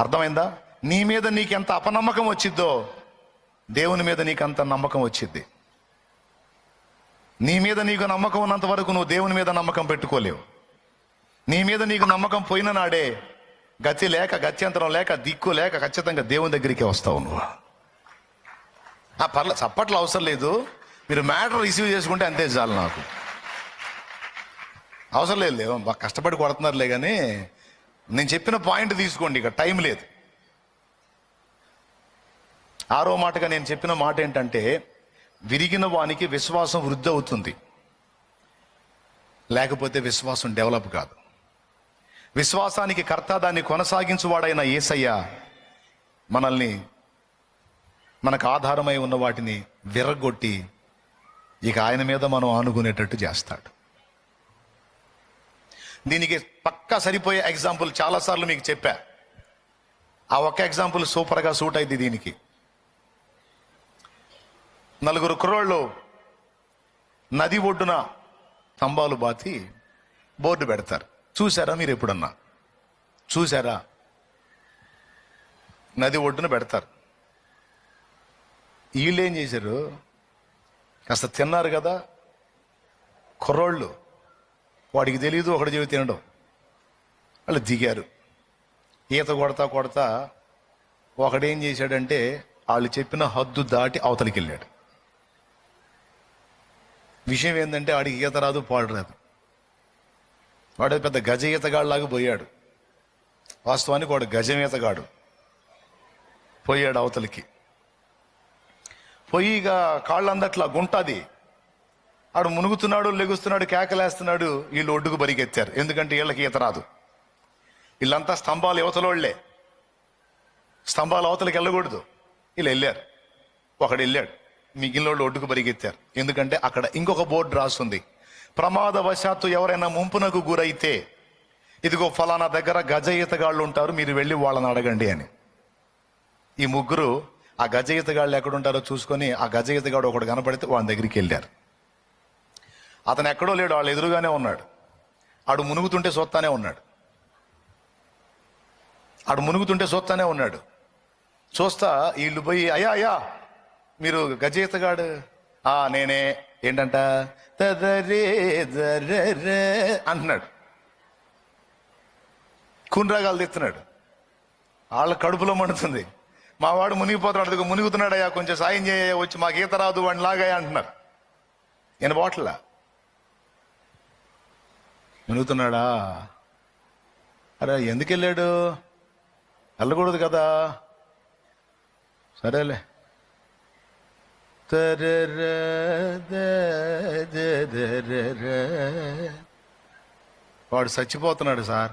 అర్థమైందా? నీ మీద నీకెంత అపనమ్మకం వచ్చిద్దో దేవుని మీద నీకంత నమ్మకం వచ్చిద్ది. నీ మీద నీకు నమ్మకం ఉన్నంత వరకు నువ్వు దేవుని మీద నమ్మకం పెట్టుకోలేవు. నీ మీద నీకు నమ్మకం పోయిన నాడే గతి లేక గత్యంతరం లేక దిక్కు లేక ఖచ్చితంగా దేవుని దగ్గరికి వస్తావు నువ్వు. ఆ పర్లే చప్పట్లు అవసరం లేదు. మీరు మ్యాటర్ రిసీవ్ చేసుకుంటే అంతే చాలు నాకు. అవసరం లేదు లేవు బాగా కష్టపడి కొడుతున్నారులే కానీ నేను చెప్పిన పాయింట్ తీసుకోండి ఇక టైం లేదు. ఆరో మాటగా నేను చెప్పిన మాట ఏంటంటే విరిగిన వానికి విశ్వాసం వృద్ధి అవుతుంది. లేకపోతే విశ్వాసం డెవలప్ కాదు. విశ్వాసానికి కర్త దాన్ని కొనసాగించువాడైన ఏసయ్య మనల్ని మనకు ఆధారమై ఉన్న వాటిని విరగొట్టి ఇక ఆయన మీద మనం ఆనుకునేటట్టు చేస్తాడు. దీనికి పక్కా సరిపోయే ఎగ్జాంపుల్ చాలాసార్లు మీకు చెప్పా. ఆ ఒక్క ఎగ్జాంపుల్ సూపర్గా సూట్ అయింది దీనికి. నలుగురు కుర్రోళ్ళు నది ఒడ్డున స్తంభాలు బాతి బోర్డు పెడతారు. చూసారా మీరు ఎప్పుడన్నా? చూసారా నది ఒడ్డున పెడతారు. వీళ్ళు ఏం చేశారు? కాస్త తిన్నారు కదా? కుర్రోళ్ళు వాడికి తెలియదు ఒకటి చెవి తినడం. వాళ్ళు దిగారు. ఈత కొడతా కొడతా ఒకడేం చేశాడంటే వాళ్ళు చెప్పిన హద్దు దాటి అవతలికి వెళ్ళాడు విషయం ఏంటంటే ఆడికి ఈత రాదు పాడు రాదు. వాడు పెద్ద గజ ఈతగాళ్ళలాగా పోయాడు. వాస్తవానికి వాడు గజం ఈతగాడు. పోయాడు అవతలికి. పోయి ఇక కాళ్ళందట్లా గుంటది. ఆడు మునుగుతున్నాడు లెగుస్తున్నాడు కేకలేస్తున్నాడు వీళ్ళు ఒడ్డుకు బరిగెత్తారు ఎందుకంటే వీళ్ళకి ఈత రాదు. వీళ్ళంతా స్తంభాలు యువతలోళ్ళే స్తంభాలు అవతలకి వెళ్ళకూడదు. వీళ్ళు వెళ్ళారు. ఒకడు వెళ్ళాడు. మిగిలిన వాళ్ళు ఒడ్డుకు పరిగెత్తారు ఎందుకంటే అక్కడ ఇంకొక బోర్డు రాస్తుంది ప్రమాదవశాత్తు ఎవరైనా ముంపునకు గురైతే ఇదిగో ఫలానా దగ్గర గజ ఈతగాళ్ళు ఉంటారు మీరు వెళ్ళి వాళ్ళని అడగండి అని. ఈ ముగ్గురు ఆ గజ ఈతగాళ్ళు ఎక్కడ ఉంటారో చూసుకొని ఆ గజ ఈతగాడు ఒకడు కనపడితే వాళ్ళ దగ్గరికి వెళ్ళారు. అతను ఎక్కడో లేడు వాళ్ళు ఎదురుగానే ఉన్నాడు. ఆడు మునుగుతుంటే సొత్తానే ఉన్నాడు. ఆడు మునుగుతుంటే చూస్తానే ఉన్నాడు. చూస్తా వీళ్ళు పోయి అయ్యా అయ్యా మీరు గజేతగాడు ఆ నేనే. ఏంటంట? అంటున్నాడు కుండ్రాగాలు తెస్తున్నాడు వాళ్ళ కడుపులో మండుతుంది. మా వాడు మునిగిపోతున్నాడు అదిగో మునిగుతున్నాడయ్యా కొంచెం సాయం చేయ వచ్చి మాకు ఈత రాదు వాడిని లాగా అంటున్నారు. నేను బాటలా? మునుగుతున్నాడా అరే ఎందుకు వెళ్ళాడు? వెళ్ళకూడదు కదా. సరేలే. వాడు చచ్చిపోతున్నాడు సార్.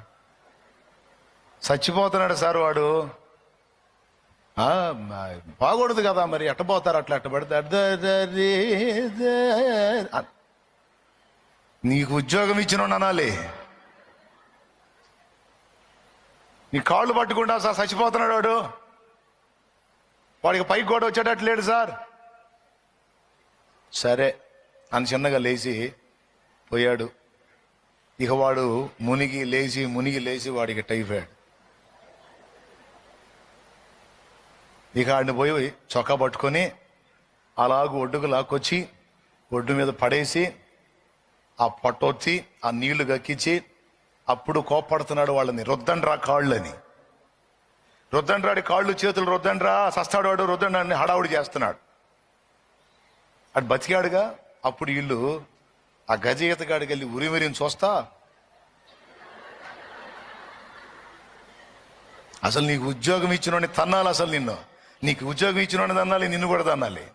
చచ్చిపోతున్నాడు సార్ వాడు. బాగూడదు కదా మరి ఎట్ట పోతారు అట్లా ఎట్ట పడతారు నీకు ఉద్యోగం ఇచ్చిన అనాలి. నీ కాళ్ళు పట్టుకుంటా సార్ చచ్చిపోతున్నాడు వాడు. వాడికి పైకి కూడా వచ్చేటట్టు లేడు సార్. సరే అని చిన్నగా లేచి పోయాడు. ఇక వాడు మునిగి లేచి మునిగి లేచి వాడికి టైఫాయిడ్. ఇక ఆడిని పోయి చొక్కా పట్టుకొని అలాగ ఒడ్డుకు లాక్కొచ్చి ఒడ్డు మీద పడేసి ఆ పట్టొచ్చి ఆ నీళ్ళు గక్కించి అప్పుడు కోపడుతున్నాడు వాళ్ళని రుద్దండ్రా కాళ్ళని. రుద్దండ్రాడి కాళ్ళు చేతులు రుద్దండ్రా సస్తాడు వాడు రుద్దండ్రాన్ని హడావుడి చేస్తున్నాడు. అటు బతికాడుగా? అప్పుడు వీళ్ళు ఆ గజ ఈతగాడికి వెళ్ళి ఉరిమిరిని చూస్తా. అసలు నీకు ఉద్యోగం ఇచ్చినోడిని తన్నాలి అసలు నిన్ను. నీకు ఉద్యోగం ఇచ్చినోడిని తన్నాలి నిన్ను కూడా తన్నాలి.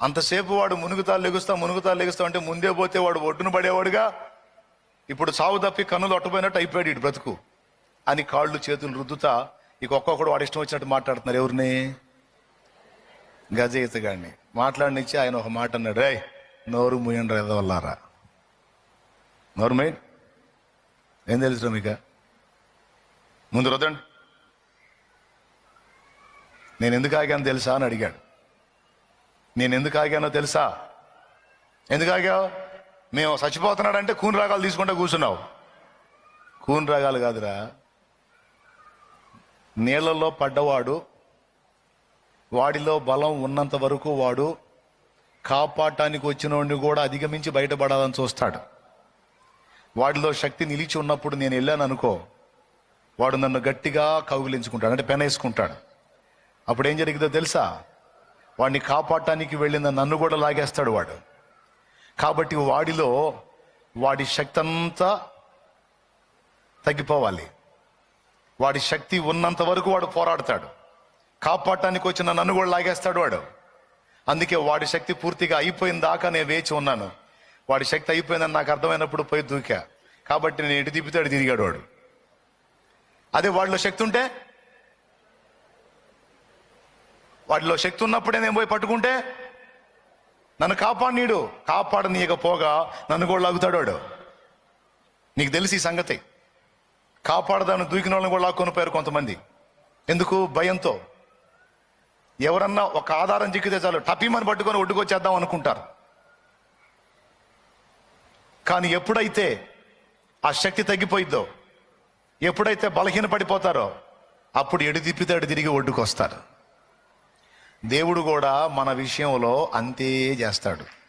అంతసేపు వాడు మునుగుతా లెగుస్తా మునుగుతా లెగుస్తా అంటే ముందే పోతే వాడు ఒడ్డున పడేవాడుగా? ఇప్పుడు చావు తప్పి కన్నులు ఒట్టపోయినట్టు అయిపోయాడు ఇటు బ్రతుకు. అని కాళ్ళు చేతులు రుద్దుతా ఇక ఒక్కొక్కడు వాడు ఇష్టం వచ్చినట్టు మాట్లాడుతున్నారు. ఎవరిని? గజయిత గారిని. మాట్లాడినిచ్చి ఆయన ఒక మాట అన్నాడు రే నోరు ముయ్యండి ఎదవల్లారా? నోరు మెయిన్ ఏం తెలుసు మీకు? ముందు రుద్దండి. నేను ఎందుకు ఆగాను తెలుసా అని అడిగాడు. నేను ఎందుకు ఆగానో తెలుసా? ఎందుకు ఆగావు? మేము చచ్చిపోతున్నాడంటే కూని రాగాలు తీసుకుంటా కూర్చున్నావు. కూని రాగాలు కాదురా. నీళ్ళలో పడ్డవాడు వాడిలో బలం ఉన్నంత వరకు వాడు కాపాడటానికి వచ్చినోడిని కూడా అధిగమించి బయటపడాలని చూస్తాడు. వాడిలో శక్తి నిలిచి ఉన్నప్పుడు నేను వెళ్ళాను అనుకో వాడు నన్ను గట్టిగా కౌగిలించుకుంటాడు అంటే పెనేసుకుంటాడు. అప్పుడు ఏం జరిగిందో తెలుసా? వాడిని కాపాడటానికి వెళ్ళిన నన్ను కూడా లాగేస్తాడు వాడు. కాబట్టి వాడిలో వాడి శక్తి అంతా తగ్గిపోవాలి. వాడి శక్తి ఉన్నంత వరకు వాడు పోరాడతాడు. కాపాడటానికి వచ్చిన నన్ను కూడా లాగేస్తాడు వాడు. అందుకే వాడి శక్తి పూర్తిగా అయిపోయిన దాకా నేను వేచి ఉన్నాను. వాడి శక్తి అయిపోయిందని నాకు అర్థమైనప్పుడు పోయి దూకా. కాబట్టి నేను ఎటు తిప్పితే తిరిగాడు వాడు. అదే వాడిలో శక్తి ఉంటే వాటిలో శక్తి ఉన్నప్పుడే నేను పోయి పట్టుకుంటే నన్ను కాపాడనీడు. కాపాడనీయకపోగా నన్ను కూడా లాగుతాడు వాడు. నీకు తెలిసి ఈ సంగతి. కాపాడదాన్ని దూకిన వాళ్ళని కూడా లాక్కొనిపోయారు కొంతమంది. ఎందుకు? భయంతో. ఎవరన్నా ఒక ఆధారం చిక్కితే చాలు టపీమని పట్టుకొని ఒడ్డుకొచ్చేద్దాం అనుకుంటారు. కానీ ఎప్పుడైతే ఆ శక్తి తగ్గిపోయిద్దో ఎప్పుడైతే బలహీన పడిపోతారో అప్పుడు ఎడు తిప్పితే అడు తిరిగి ఒడ్డుకొస్తారు. దేవుడు కూడా మన విషయంలో అంతే చేస్తాడు.